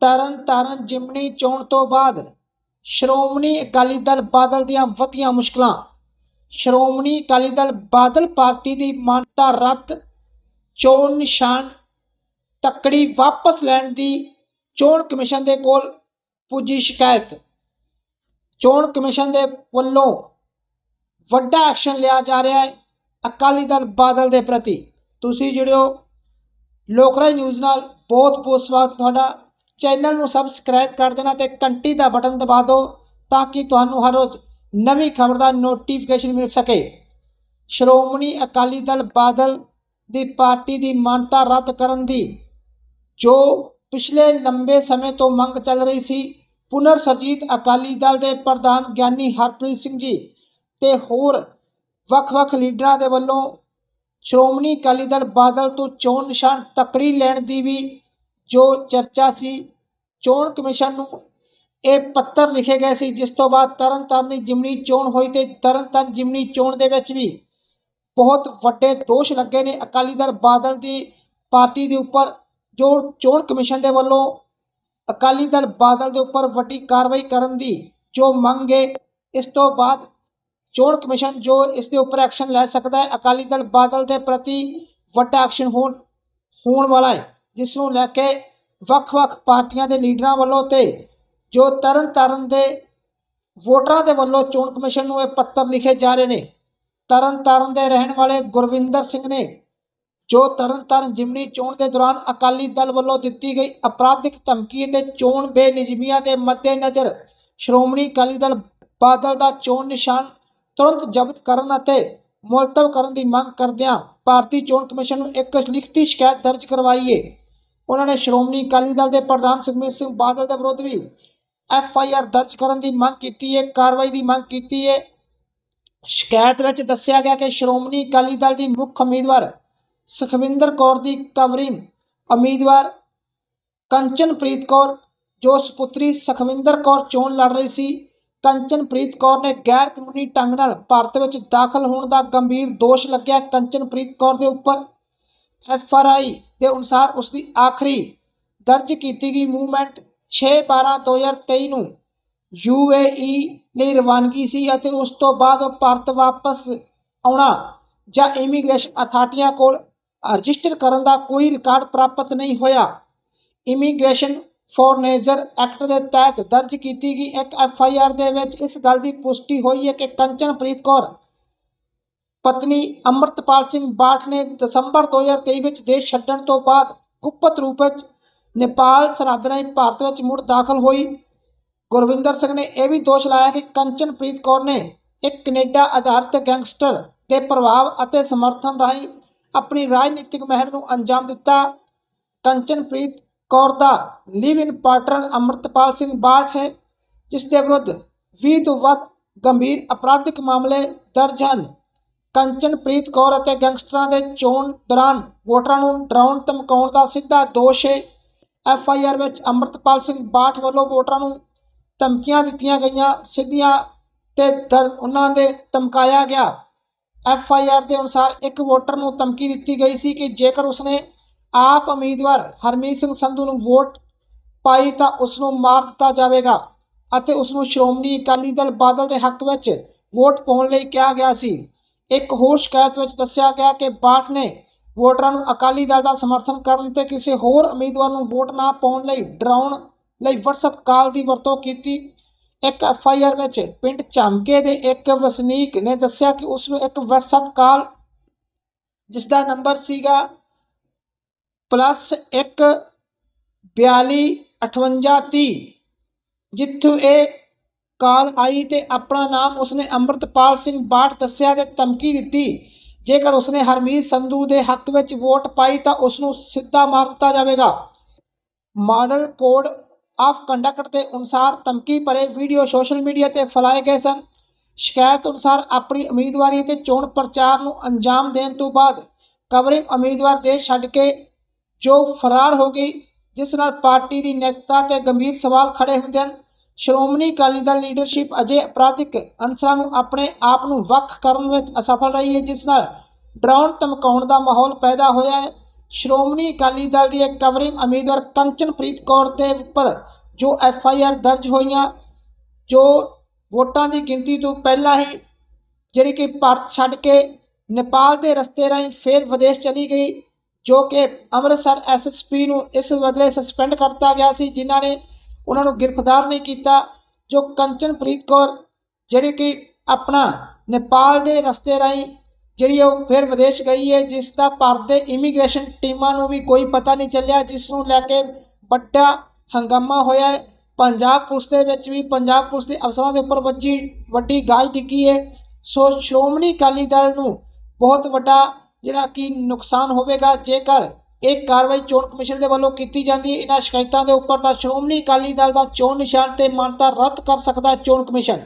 ਤਰਨ ਤਾਰਨ ਜਿਮਣੀ ਚੋਣ ਤੋਂ ਬਾਅਦ ਸ਼੍ਰੋਮਣੀ ਅਕਾਲੀ ਦਲ ਬਾਦਲ ਦੀਆਂ ਵਧੀਆਂ ਮੁਸ਼ਕਲਾਂ। ਸ਼੍ਰੋਮਣੀ ਅਕਾਲੀ ਦਲ ਬਾਦਲ ਪਾਰਟੀ ਦੀ ਮਾਨਤਾ ਰੱਦ, ਚੋਣ ਨਿਸ਼ਾਨ ਤੱਕੜੀ ਵਾਪਸ ਲੈਣ ਦੀ ਚੋਣ ਕਮਿਸ਼ਨ ਦੇ ਕੋਲ ਪੁੱਜੀ ਸ਼ਿਕਾਇਤ। ਚੋਣ ਕਮਿਸ਼ਨ ਦੇ ਵੱਲੋਂ ਵੱਡਾ ਐਕਸ਼ਨ ਲਿਆ ਜਾ ਰਿਹਾ ਹੈ ਅਕਾਲੀ ਦਲ ਬਾਦਲ ਦੇ ਪ੍ਰਤੀ। ਤੁਸੀਂ ਜੁੜਿਓ ਲੋਕਰਾਜ ਨਿਊਜ਼ ਨਾਲ ਬਹੁਤ ਬਹੁਤ ਸਵਾਗਤ ਤੁਹਾਡਾ। ਚੈਨਲ ਨੂੰ ਸਬਸਕ੍ਰਾਈਬ ਕਰ ਦੇਣਾ ਤੇ ਘੰਟੀ ਦਾ ਬਟਨ ਦਬਾ ਦਿਓ ਤਾਂ ਕਿ ਤੁਹਾਨੂੰ ਹਰ ਰੋਜ਼ ਨਵੀਂ ਖਬਰ ਦਾ ਨੋਟੀਫਿਕੇਸ਼ਨ ਮਿਲ ਸਕੇ। ਸ਼੍ਰੋਮਣੀ ਅਕਾਲੀ ਦਲ ਬਾਦਲ ਦੀ ਪਾਰਟੀ ਦੀ ਮਾਨਤਾ ਰੱਦ ਕਰਨ ਦੀ, ਜੋ ਪਿਛਲੇ ਲੰਬੇ ਸਮੇਂ ਤੋਂ ਮੰਗ ਚੱਲ ਰਹੀ ਸੀ, ਪੁਨਰ ਸਰਜੀਤ ਅਕਾਲੀ ਦਲ ਦੇ ਪ੍ਰਧਾਨ ਗਿਆਨੀ ਹਰਪ੍ਰੀਤ ਸਿੰਘ ਜੀ ਤੇ ਹੋਰ ਵੱਖ-ਵੱਖ ਲੀਡਰਾਂ ਦੇ ਵੱਲੋਂ ਸ਼੍ਰੋਮਣੀ ਅਕਾਲੀ ਦਲ ਬਾਦਲ ਤੋਂ ਚੋਣ ਨਿਸ਼ਾਨ ਤਕੜੀ ਲੈਣ ਦੀ ਵੀ ਜੋ ਚਰਚਾ ਸੀ, ਚੋਣ ਕਮਿਸ਼ਨ ਨੂੰ, ਇਹ ਪੱਤਰ ਲਿਖੇ ਗਏ ਸੀ, ਜਿਸ ਤੋਂ ਬਾਅਦ ਤਰਨਤਾਰਨ ਦੀ ਜਿਮਨੀ ਚੋਣ ਹੋਈ ਤੇ ਤਰਨਤਾਰਨ ਜਿਮਨੀ ਚੋਣ ਦੇ ਵਿੱਚ ਵੀ ਬਹੁਤ ਵੱਡੇ ਦੋਸ਼ ਲੱਗੇ ਨੇ। ਅਕਾਲੀ ਦਲ ਬਾਦਲ ਦੀ ਪਾਰਟੀ ਦੇ ਉੱਪਰ ਜੋ ਚੋਣ ਕਮਿਸ਼ਨ ਦੇ ਵੱਲੋਂ ਅਕਾਲੀ ਦਲ ਬਾਦਲ ਦੇ ਉੱਪਰ ਵੱਡੀ ਕਾਰਵਾਈ ਕਰਨ ਦੀ ਜੋ ਮੰਗ ਹੈ, ਇਸ ਤੋਂ ਬਾਅਦ ਚੋਣ ਕਮਿਸ਼ਨ ਜੋ ਇਸ ਦੇ ਉੱਪਰ ਐਕਸ਼ਨ ਲੈ ਸਕਦਾ ਹੈ, ਅਕਾਲੀ ਦਲ ਬਾਦਲ ਦੇ ਪ੍ਰਤੀ ਵੱਡਾ ਐਕਸ਼ਨ ਹੋਣ ਹੋਣ ਵਾਲਾ ਹੈ। ਜਿਸ ਨੂੰ ਲੈ ਕੇ ਵੱਖ-ਵੱਖ ਪਾਰਟੀਆਂ ਦੇ ਲੀਡਰਾਂ ਵੱਲੋਂ ਤੇ ਜੋ ਤਰਨਤਾਰਨ ਦੇ ਵੋਟਰਾਂ ਦੇ ਵੱਲੋਂ ਚੋਣ ਕਮਿਸ਼ਨ ਨੂੰ ਇਹ ਪੱਤਰ ਲਿਖੇ ਜਾ ਰਹੇ ਨੇ, ਤਰਨਤਾਰਨ ਦੇ ਰਹਿਣ ਵਾਲੇ ਗੁਰਵਿੰਦਰ ਸਿੰਘ ਨੇ ਜੋ ਤਰਨਤਾਰਨ ਜਿਮਨੀ ਚੋਣ ਦੇ ਦੌਰਾਨ ਅਕਾਲੀ ਦਲ ਵੱਲੋਂ ਦਿੱਤੀ ਗਈ ਅਪਰਾਧਿਕ ਧਮਕੀ ਅਤੇ ਚੋਣ ਬੇਨਿਯਮੀਆਂ ਦੇ ਮੱਦੇਨਜ਼ਰ ਸ਼੍ਰੋਮਣੀ ਅਕਾਲੀ ਦਲ ਬਾਦਲ ਦਾ ਚੋਣ ਨਿਸ਼ਾਨ ਤੁਰੰਤ ਜ਼ਬਤ ਕਰਨ ਅਤੇ ਮੁਲਤਵ ਕਰਨ ਦੀ ਮੰਗ ਕਰਦਿਆਂ ਭਾਰਤੀ ਚੋਣ ਕਮਿਸ਼ਨ ਨੂੰ ਇੱਕ ਲਿਖਤੀ ਸ਼ਿਕਾਇਤ ਦਰਜ ਕਰਵਾਈ ਏ। ਉਹਨਾਂ ਨੇ ਸ਼੍ਰੋਮਣੀ ਅਕਾਲੀ ਦਲ ਦੇ ਪ੍ਰਧਾਨ ਸੁਖਬੀਰ ਸਿੰਘ ਬਾਦਲ ਦੇ ਵਿਰੁੱਧ ਵੀ ਐਫ ਆਈ ਆਰ ਦਰਜ ਕਰਨ ਦੀ ਮੰਗ ਕੀਤੀ ਹੈ, ਕਾਰਵਾਈ ਦੀ ਮੰਗ ਕੀਤੀ ਹੈ। ਸ਼ਿਕਾਇਤ ਵਿੱਚ ਦੱਸਿਆ ਗਿਆ ਕਿ ਸ਼੍ਰੋਮਣੀ ਅਕਾਲੀ ਦਲ ਦੀ ਮੁੱਖ ਉਮੀਦਵਾਰ ਸੁਖਵਿੰਦਰ ਕੌਰ ਦੀ ਕਵਰਿੰਗ ਉਮੀਦਵਾਰ ਕੰਚਨਪ੍ਰੀਤ ਕੌਰ, ਜੋ ਸੁਪੁੱਤਰੀ ਸੁਖਵਿੰਦਰ ਕੌਰ ਚੋਣ ਲੜ ਰਹੀ ਸੀ, ਕੰਚਨਪ੍ਰੀਤ ਕੌਰ ਨੇ ਗੈਰ ਕਾਨੂੰਨੀ ਢੰਗ ਨਾਲ ਭਾਰਤ ਵਿੱਚ ਦਾਖਲ ਹੋਣ ਦਾ ਗੰਭੀਰ ਦੋਸ਼ ਲੱਗਿਆ। ਕੰਚਨਪ੍ਰੀਤ ਕੌਰ ਦੇ ਉੱਪਰ ਐਫ ਆਰ ਆਈ ਦੇ ਅਨੁਸਾਰ ਉਸ ਦੀ ਆਖਰੀ ਦਰਜ ਕੀਤੀ ਗਈ ਮੂਵਮੈਂਟ 6/12/2023 ਨੂੰ ਯੂ ਏ ਈ ਲਈ ਰਵਾਨਗੀ ਸੀ ਅਤੇ ਉਸ ਤੋਂ ਬਾਅਦ ਉਹ ਭਾਰਤ ਵਾਪਸ ਆਉਣਾ ਜਾਂ ਇਮੀਗ੍ਰੇਸ਼ਨ ਅਥਾਰਟੀਆਂ ਕੋਲ ਰਜਿਸਟਰ ਕਰਨ ਦਾ ਕੋਈ ਰਿਕਾਰਡ ਪ੍ਰਾਪਤ ਨਹੀਂ ਹੋਇਆ। ਇਮੀਗ੍ਰੇਸ਼ਨ ਫੋਰਨੇਜਰ ਐਕਟ ਦੇ ਤਹਿਤ ਦਰਜ ਕੀਤੀ ਗਈ ਇੱਕ ਐਫ ਆਈ ਆਰ ਦੇ ਵਿੱਚ ਇਸ ਗੱਲ ਦੀ ਪੁਸ਼ਟੀ ਹੋਈ ਹੈ ਕਿ ਕੰਚਨਪ੍ਰੀਤ ਕੌਰ ਪਤਨੀ ਅੰਮ੍ਰਿਤਪਾਲ ਸਿੰਘ ਬਾਠ ਨੇ ਦਸੰਬਰ 2023 ਵਿੱਚ ਦੇਸ਼ ਛੱਡਣ ਤੋਂ ਬਾਅਦ ਗੁਪਤ ਰੂਪ ਵਿੱਚ ਨੇਪਾਲ, ਸਰਹੱਦ ਰਾਹੀਂ ਭਾਰਤ ਵਿੱਚ ਮੁੜ ਦਾਖਲ ਹੋਈ। ਗੁਰਵਿੰਦਰ ਸਿੰਘ ਨੇ ਇਹ ਵੀ ਦੋਸ਼ ਲਾਇਆ ਕਿ ਕੰਚਨਪ੍ਰੀਤ ਕੌਰ ਨੇ ਇੱਕ ਕੈਨੇਡਾ ਆਧਾਰਿਤ ਗੈਂਗਸਟਰ ਦੇ ਪ੍ਰਭਾਵ ਅਤੇ ਸਮਰਥਨ ਰਾਹੀਂ ਆਪਣੀ ਰਾਜਨੀਤਿਕ ਮਹਿਮ ਨੂੰ ਅੰਜਾਮ ਦਿੱਤਾ। ਕੰਚਨਪ੍ਰੀਤ ਕੌਰ ਦਾ live in partner Amritpal Singh Bath ਹੈ, ਜਿਸ ਦੇ ਵਿਰੁੱਧ 20 ਤੋਂ ਵੱਧ ਗੰਭੀਰ ਅਪਰਾਧਿਕ ਮਾਮਲੇ ਦਰਜ ਹਨ। ਕੰਚਨਪ੍ਰੀਤ ਕੌਰ ਅਤੇ ਗੈਂਗਸਟਰਾਂ ਦੇ ਚੋਣ ਦੌਰਾਨ ਵੋਟਰਾਂ ਨੂੰ ਡਰਾਉਣ, ਧਮਕਾਉਣ ਦਾ ਸਿੱਧਾ ਦੋਸ਼ ਹੈ ਐਫ ਆਈ ਆਰ ਵਿੱਚ ਅੰਮ੍ਰਿਤਪਾਲ ਸਿੰਘ ਬਾਠ ਵੱਲੋਂ ਵੋਟਰਾਂ ਨੂੰ ਧਮਕੀਆਂ ਦਿੱਤੀਆਂ ਗਈਆਂ। ਸਿੱਧੀਆਂ ਤੇ ਦਰ ਉਹਨਾਂ ਦੇ ਧਮਕਾਇਆ ਗਿਆ। ਐਫ ਆਈ ਆਰ ਦੇ ਅਨੁਸਾਰ ਇੱਕ ਵੋਟਰ ਨੂੰ ਧਮਕੀ ਦਿੱਤੀ ਗਈ ਸੀ ਕਿ ਜੇਕਰ ਉਸਨੇ ਆਪ ਉਮੀਦਵਾਰ ਹਰਮੀਤ ਸਿੰਘ ਸੰਧੂ ਨੂੰ ਵੋਟ ਪਾਈ ਤਾਂ ਉਸ ਨੂੰ ਮਾਰ ਦਿੱਤਾ ਜਾਵੇਗਾ ਅਤੇ ਉਸ ਨੂੰ ਸ਼੍ਰੋਮਣੀ ਅਕਾਲੀ ਦਲ ਬਾਦਲ ਦੇ ਹੱਕ ਵਿੱਚ ਵੋਟ ਪਾਉਣ ਲਈ ਕਿਹਾ ਗਿਆ ਸੀ। ਇੱਕ ਹੋਰ ਸ਼ਿਕਾਇਤ ਵਿੱਚ ਦੱਸਿਆ ਗਿਆ ਕਿ ਬਾਠ ਨੇ ਵੋਟਰਾਂ ਨੂੰ ਅਕਾਲੀ ਦਲ ਦਾ ਸਮਰਥਨ ਕਰਨ ਤੇ ਕਿਸੇ ਹੋਰ ਉਮੀਦਵਾਰ ਨੂੰ ਵੋਟ ਨਾ ਪਾਉਣ ਲਈ ਡਰਾਉਣ ਲਈ WhatsApp ਕਾਲ ਦੀ ਵਰਤੋਂ ਕੀਤੀ। ਇੱਕ ਐਫ ਆਈ ਆਰ ਵਿੱਚ ਪਿੰਡ ਝਮਕੇ ਦੇ ਇੱਕ ਵਸਨੀਕ ਨੇ ਦੱਸਿਆ ਕਿ ਉਸ ਨੂੰ ਇੱਕ WhatsApp ਕਾਲ, ਜਿਸ ਦਾ ਨੰਬਰ ਸੀਗਾ ਪਲੱਸ 1 42 58 30 ਜਿੱਥੋਂ ਇਹ ਕਾਲ ਆਈ ਤੇ ਆਪਣਾ ਨਾਮ ਉਸਨੇ ਅੰਮ੍ਰਿਤਪਾਲ ਸਿੰਘ ਬਾਠ ਦੱਸਿਆ ਤੇ ਧਮਕੀ ਦਿੱਤੀ। ਜੇਕਰ ਉਸਨੇ ਹਰਮੀਤ ਸੰਧੂ ਦੇ ਹੱਕ ਵਿੱਚ ਵੋਟ ਪਾਈ ਤਾਂ ਉਸ ਨੂੰ ਸਿੱਧਾ ਮਾਰ ਦਿੱਤਾ ਜਾਵੇਗਾ। ਮਾਡਲ ਕੋਡ ਆਫ ਕੰਡਕਟ ਦੇ ਅਨੁਸਾਰ ਧਮਕੀ ਭਰੇ ਵੀਡੀਓ ਸੋਸ਼ਲ ਮੀਡੀਆ ਤੇ ਫੈਲਾਏ ਗਏ ਸਨ। ਸ਼ਿਕਾਇਤ ਅਨੁਸਾਰ ਆਪਣੀ ਉਮੀਦਵਾਰੀ ਤੇ ਚੋਣ ਪ੍ਰਚਾਰ ਨੂੰ ਅੰਜਾਮ ਦੇਣ ਤੋਂ ਬਾਅਦ ਕਵਰਿੰਗ ਉਮੀਦਵਾਰ ਦੇਸ਼ ਛੱਡ ਕੇ ਜੋ ਫਰਾਰ ਹੋ ਗਈ, ਜਿਸ ਨਾਲ ਪਾਰਟੀ ਦੀ ਨੈਤਿਕਤਾ ਤੇ ਗੰਭੀਰ ਸਵਾਲ ਖੜੇ ਹੁੰਦੇ ਹਨ। ਸ਼੍ਰੋਮਣੀ ਅਕਾਲੀ ਦਲ ਲੀਡਰਸ਼ਿਪ ਅਜੇ ਅਪਰਾਧਿਕ ਅਨਸਰਾਂ ਨੂੰ ਆਪਣੇ ਆਪ ਨੂੰ ਵੱਖ ਕਰਨ ਵਿੱਚ ਅਸਫਲ ਰਹੀ ਹੈ, ਜਿਸ ਨਾਲ ਡਰਾਉਣ, ਧਮਕਾਉਣ ਦਾ ਮਾਹੌਲ ਪੈਦਾ ਹੋਇਆ ਹੈ। ਸ਼੍ਰੋਮਣੀ ਅਕਾਲੀ ਦਲ ਦੀ ਇੱਕ ਕਵਰਿੰਗ ਉਮੀਦਵਾਰ ਕੰਚਨਪ੍ਰੀਤ ਕੌਰ ਦੇ ਉੱਪਰ ਜੋ ਐਫ ਆਈ ਆਰ ਦਰਜ ਹੋਈਆਂ, ਜੋ ਵੋਟਾਂ ਦੀ ਗਿਣਤੀ ਤੋਂ ਪਹਿਲਾਂ ਹੀ ਜਿਹੜੀ ਕਿ ਭਾਰਤ ਛੱਡ ਕੇ ਨੇਪਾਲ ਦੇ ਰਸਤੇ ਰਾਹੀਂ ਫੇਰ ਵਿਦੇਸ਼ ਚਲੀ ਗਈ, ਜੋ ਕਿ ਅੰਮ੍ਰਿਤਸਰ ਐਸਐਸਪੀ ਨੂੰ ਇਸ ਬਦਲੇ ਸਸਪੈਂਡ ਕਰਤਾ ਗਿਆ ਸੀ, ਜਿਨ੍ਹਾਂ ਨੇ ਉਹਨਾਂ ਨੂੰ ਗ੍ਰਿਫਤਾਰ ਨਹੀਂ ਕੀਤਾ, ਜੋ ਕੰਚਨਪ੍ਰੀਤ ਕੌਰ, ਜਿਹੜੇ ਕਿ ਆਪਣਾ ਨੇਪਾਲ ਦੇ ਰਸਤੇ ਰਾਹੀਂ ਜਿਹੜੀ ਉਹ ਫਿਰ ਵਿਦੇਸ਼ ਗਈ ਹੈ, ਜਿਸ ਦਾ ਭਾਰਤ ਦੇ ਇਮੀਗ੍ਰੇਸ਼ਨ ਟੀਮਾਂ ਨੂੰ ਵੀ ਕੋਈ ਪਤਾ ਨਹੀਂ ਚੱਲਿਆ, ਜਿਸ ਨੂੰ ਲੈ ਕੇ ਵੱਡਾ ਹੰਗਾਮਾ ਹੋਇਆ ਹੈ। ਪੰਜਾਬ ਪੁਲਿਸ ਦੇ ਵਿੱਚ ਵੀ, ਪੰਜਾਬ ਪੁਲਿਸ ਦੇ ਅਫਸਰਾਂ ਦੇ ਉੱਪਰ ਵੱਜੀ, ਵੱਡੀ ਗਾਜ ਡਿੱਗੀ ਹੈ। ਸੋ ਸ਼੍ਰੋਮਣੀ ਅਕਾਲੀ ਦਲ ਨੂੰ ਬਹੁਤ ਵੱਡਾ ਜਿਹੜਾ ਕਿ ਨੁਕਸਾਨ ਹੋਵੇਗਾ, ਜੇਕਰ ਇਹ ਕਾਰਵਾਈ ਚੋਣ ਕਮਿਸ਼ਨ ਦੇ ਵੱਲੋਂ ਕੀਤੀ ਜਾਂਦੀ ਹੈ। ਇਹਨਾਂ ਸ਼ਿਕਾਇਤਾਂ ਦੇ ਉੱਪਰ ਤਾਂ ਸ਼੍ਰੋਮਣੀ ਅਕਾਲੀ ਦਲ ਦਾ ਚੋਣ ਨਿਸ਼ਾਨ ਤੇ ਮਾਨਤਾ ਰੱਦ ਕਰ ਸਕਦਾ ਹੈ ਚੋਣ ਕਮਿਸ਼ਨ।